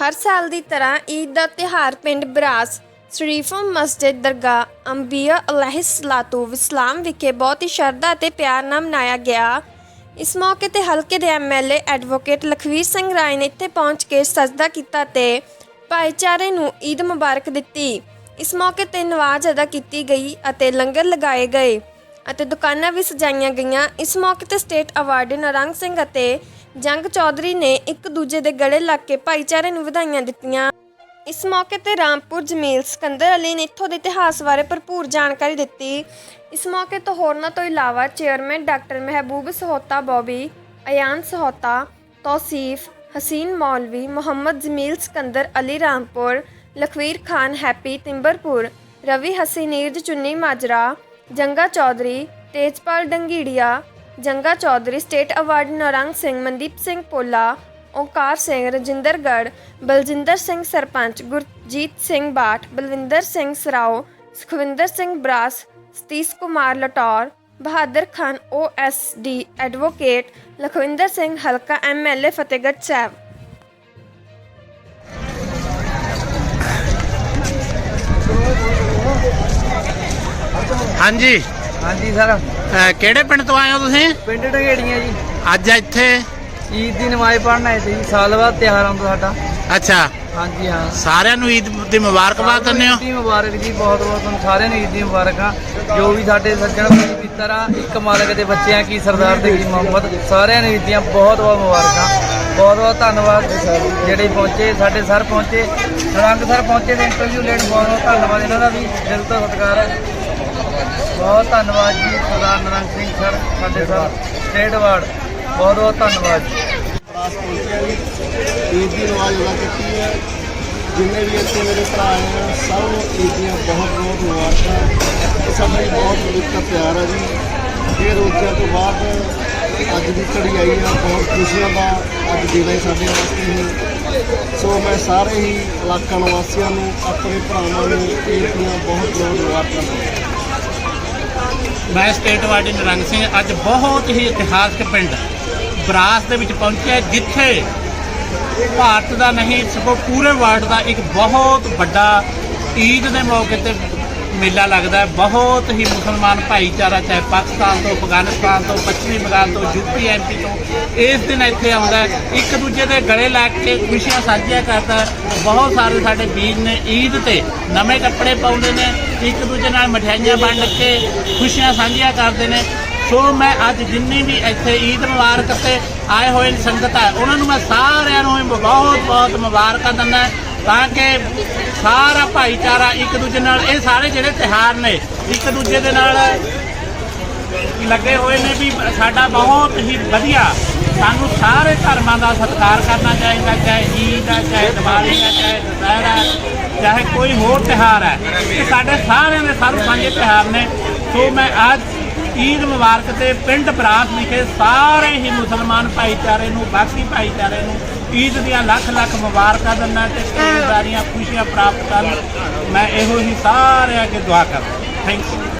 ਹਰ ਸਾਲ ਦੀ ਤਰ੍ਹਾਂ ਈਦ ਦਾ ਤਿਉਹਾਰ ਪਿੰਡ ਬਰਾਸ ਸ਼ਰੀਫਮ ਮਸਜਿਦ ਦਰਗਾਹ ਅੰਬੀਆ ਅਲੈਹਿਸਲਾਤੂ ਵਿਸਲਾਮ ਵਿਖੇ ਬਹੁਤ ਹੀ ਸ਼ਰਧਾ ਅਤੇ ਪਿਆਰ ਨਾਲ ਮਨਾਇਆ ਗਿਆ। ਇਸ ਮੌਕੇ ਤੇ ਹਲਕੇ ਦੇ ਐਮਐਲਏ ਐਡਵੋਕੇਟ ਲਖਵੀਰ ਸਿੰਘ ਰਾਏ ਨੇ ਇੱਥੇ ਪਹੁੰਚ ਕੇ ਸਜਦਾ ਕੀਤਾ ਤੇ ਭਾਈਚਾਰੇ ਨੂੰ ਈਦ ਮੁਬਾਰਕ ਦਿੱਤੀ। ਇਸ ਮੌਕੇ ਤੇ ਨਵਾਜ਼ ਅਦਾ ਕੀਤੀ ਗਈ ਅਤੇ ਲੰਗਰ ਲਗਾਏ ਗਏ ਅਤੇ ਦੁਕਾਨਾਂ ਵੀ ਸਜਾਈਆਂ ਗਈਆਂ। ਇਸ ਮੌਕੇ ਤੇ ਸਟੇਟ ਅਵਾਰਡ ਨਰੰਗ ਸਿੰਘ ਅਤੇ ਜੰਗ ਚੌਧਰੀ ਨੇ ਇੱਕ ਦੂਜੇ ਦੇ ਗਲੇ ਲੱਗ ਕੇ ਭਾਈਚਾਰੇ ਨੂੰ ਵਧਾਈਆਂ ਦਿੱਤੀਆਂ। ਇਸ ਮੌਕੇ ਤੇ ਰਾਮਪੁਰ ਜਮੀਲ ਸਕੰਦਰ ਅਲੀ ਨੇ ਇੱਥੋਂ ਦੇ ਇਤਿਹਾਸ ਬਾਰੇ ਭਰਪੂਰ ਜਾਣਕਾਰੀ ਦਿੱਤੀ। ਇਸ ਮੌਕੇ ਤੋਂ ਹੋਰਨਾਂ ਤੋਂ ਇਲਾਵਾ chairman doctor Mehboob Sahota Bobby, Ayaan Sahota, Tauseef Haseen Maulvi, Muhammad Jameel Sikandar Ali Rampur, Lakhvir Khan Happy Timberpur, Ravi ਹਸੀਨੀਰਜ Chunni Majra, Janga Chaudhary, Tejpal Dangeeria Janga Chaudhary state award Narang Singh Mandeep Singh Pola Onkar Singh Rajindergarh Baljinder Singh sarpanch Gurjeet Singh Bath Balwinder Singh Sarao Sukhwinder Singh Baras Satish Kumar Lataur Bahadur Khan OSD advocate Lakhwinder Singh ਹਲਕਾ MLA Fatehgarh Sahib ਹਾਂਜੀ ਹਾਂਜੀ sir ਅਹ ਕਿਹੜੇ ਪਿੰਡ ਤੋਂ ਆਏ ਹੋ ਤੁਸੀਂ? ਪਿੰਡ ਢਗੇੜੀਆਂ ਜੀ। ਅੱਜ ਇੱਥੇ? ਈਦ ਦੀ ਨਮਾਜ਼ ਪੜ੍ਹਨ ਆਏ ਸੀ ਜੀ ਸਾਲ ਬਾਅਦ ਤਿਉਹਾਰ ਆਉਂਦਾ ਸਾਡਾ। ਅੱਛਾ। ਹਾਂਜੀ ਹਾਂ। ਸਾਰਿਆਂ ਨੂੰ ਈਦ ਦੀ ਮੁਬਾਰਕਬਾਦ ਦਿੰਦੇ ਹੋ? ਈਦ ਦੀ ਮੁਬਾਰਕ ਜੀ ਬਹੁਤ ਬਹੁਤ ਤੁਹਾਨੂੰ ਸਾਰਿਆਂ ਨੂੰ ਈਦ ਦੀ ਮੁਬਾਰਕਾਂ ਜੋ ਵੀ ਸਾਡੇ ਸੱਜਣ ਭਾਈ ਪਿੱਤਰ ਆ ਇੱਕ ਮਾਲਕ ਦੇ ਬੱਚੇ ਆ ਕੀ ਸਰਦਾਰ ਤੇ ਕੀ ਮੁਹੰਮਦ ਸਾਰਿਆਂ ਨੂੰ ਈਦ ਦੀਆਂ ਬਹੁਤ ਬਹੁਤ ਮੁਬਾਰਕਾਂ। ਬਹੁਤ ਬਹੁਤ ਧੰਨਵਾਦ ਜਿਹੜੇ ਪਹੁੰਚੇ ਸਾਡੇ ਸਰ ਪਹੁੰਚੇ ਰੰਗ ਸਰ ਪਹੁੰਚੇ ਤੇ ਇੰਟਰਵਿਊ ਲੈਣ ਬਹੁਤ ਬਹੁਤ ਧੰਨਵਾਦ ਇਹਨਾਂ ਦਾ ਵੀ ਦਿਲ ਤੋਂ ਸਤਿਕਾਰ ਹੈ ਬਹੁਤ ਧੰਨਵਾਦ ਜੀ ਸਰਦਾਰ ਨਰੰਗ ਸਿੰਘ ਸਰ ਸਾਡੇ ਸਰ ਸਟੇਟ ਅਵਾਰਡ ਬਹੁਤ ਬਹੁਤ ਧੰਨਵਾਦ ਜੀ। ਪਾਸ ਪਹੁੰਚਿਆ ਜੀ। ਈਦ ਦੀ ਨਮਾਜ਼ ਅਦਾ ਕੀਤੀ ਹੈ। ਜਿੰਨੇ ਵੀ ਇੱਥੇ ਮੇਰੇ ਭਰਾ ਆਏ ਆ ਸਭ ਨੂੰ ਈਦ ਦੀਆਂ ਬਹੁਤ ਬਹੁਤ ਮੁਬਾਰਕਾਂ। ਇਹ ਸਾਡਾ ਹੀ ਬਹੁਤ ਪਵਿੱਤਰ ਪਿਆਰ ਹੈ ਜੀ। ਇਹ ਰੋਜ਼ਿਆਂ ਤੋਂ ਬਾਅਦ ਅੱਜ ਦੀ ਘੜੀ ਆਈ ਹੈ ਬਹੁਤ ਖੁਸ਼ੀਆਂ ਦਾ ਅੱਜ ਦਿਨ ਸਾਡੇ ਵਾਸਤੇ ਹੀ। ਸੋ ਮੈਂ ਸਾਰੇ ਹੀ ਇਲਾਕਾ ਨਿਵਾਸੀਆਂ ਨੂੰ ਆਪਣੇ ਭਰਾਵਾਂ ਨੂੰ ਈਦ ਦੀਆਂ ਬਹੁਤ ਬਹੁਤ ਮੁਬਾਰਕਾਂ ਦਿੰਦਾ ਮੈਂ ਸਟੇਟ ਵਾਰਡੀ ਨਿਰੰਗ ਸਿੰਘ, ਅੱਜ ਬਹੁਤ ਹੀ ਇਤਿਹਾਸਕ ਪਿੰਡ ਬਰਾਸ ਦੇ ਵਿੱਚ ਪਹੁੰਚਿਆ ਜਿੱਥੇ ਭਾਰਤ ਦਾ ਨਹੀਂ, ਸਗੋਂ ਪੂਰੇ ਵਰਲਡ ਦਾ ਇੱਕ ਬਹੁਤ ਵੱਡਾ ਈਦ ਦੇ ਮੌਕੇ ਤੇ ਮੇਲਾ ਲੱਗਦਾ ਹੈ। ਬਹੁਤ ਹੀ ਮੁਸਲਮਾਨ ਭਾਈਚਾਰਾ, ਚਾਹੇ ਪਾਕਿਸਤਾਨ ਤੋਂ, ਅਫਗਾਨਿਸਤਾਨ ਤੋਂ, ਪੱਛਮੀ ਬੰਗਾਲ ਤੋਂ, ਯੂਪੀ ਐਮਪੀ ਤੋਂ, ਇਸ ਦਿਨ ਇੱਥੇ ਆਉਂਦਾ ਇੱਕ ਦੂਜੇ ਦੇ ਗਲੇ ਲੱਗ ਕੇ ਖੁਸ਼ੀਆਂ ਸਾਂਝੀਆਂ ਕਰਦਾ ਬਹੁਤ ਸਾਰੇ ਸਾਡੇ ਵੀਰ ਨੇ ਈਦ ਤੇ ਨਵੇਂ ਕੱਪੜੇ ਪਾਉਂਦੇ ਨੇ। ਇੱਕ ਦੂਜੇ ਨਾਲ ਮਠਿਆਈਆਂ ਵੰਡ ਕੇ ਖੁਸ਼ੀਆਂ ਸਾਂਝੀਆਂ ਕਰਦੇ ਨੇ। ਸੋ ਮੈਂ ਅੱਜ ਜਿੰਨੀ ਵੀ ਇੱਥੇ ਈਦ ਮੁਬਾਰਕ ਤੇ ਆਏ ਹੋਏ ਸੰਗਤ ਹੈ, ਉਹਨਾਂ ਨੂੰ ਮੈਂ ਸਾਰਿਆਂ ਨੂੰ ਬਹੁਤ ਬਹੁਤ ਮੁਬਾਰਕਾਂ ਦਿੰਦਾ ਤਾਂ ਕਿ ਸਾਰਾ ਭਾਈਚਾਰਾ ਇੱਕ ਦੂਜੇ ਨਾਲ, ਇਹ ਸਾਰੇ ਜਿਹੜੇ ਤਿਹਾਰ ਨੇ, ਇੱਕ ਦੂਜੇ ਦੇ ਨਾਲ ਲੱਗੇ ਹੋਏ ਨੇ ਵੀ ਸਾਡਾ ਬਹੁਤ ਹੀ ਵਧੀਆ। ਸਾਨੂੰ ਸਾਰੇ ਧਰਮਾਂ ਦਾ ਸਤਿਕਾਰ ਕਰਨਾ ਚਾਹੀਦਾ, ਚਾਹੇ ਈਦ ਹੈ ਚਾਹੇ ਦੀਵਾਲੀ ਹੈ ਚਾਹੇ ਦੁਸਹਿਰਾ ਚਾਹੇ ਕੋਈ ਹੋਰ ਤਿਹਾਰ ਹੈ ਇਹ ਸਾਡੇ ਸਾਰਿਆਂ ਦੇ ਸਰਬ ਸਾਂਝੇ ਤਿਹਾਰ ਨੇ। ਸੋ ਮੈਂ ਅੱਜ ਈਦ ਮੁਬਾਰਕ ਤੇ ਪਿੰਡ ਬਰਾਸ ਵਿਖੇ ਸਾਰੇ ਹੀ ਮੁਸਲਮਾਨ ਭਾਈਚਾਰੇ ਨੂੰ, ਬਾਕੀ ਭਾਈਚਾਰੇ ਨੂੰ ਈਦ ਦੀਆਂ ਲੱਖ ਲੱਖ ਮੁਬਾਰਕਾਂ ਦਿੰਦਾ ਤੇ ਕਈ ਸਾਰੀਆਂ ਖੁਸ਼ੀਆਂ ਪ੍ਰਾਪਤ ਕਰਨ। ਮੈਂ ਇਹੋ ਹੀ ਸਾਰਿਆਂ ਅੱਗੇ ਦੁਆ ਕਰਦਾ। Thank you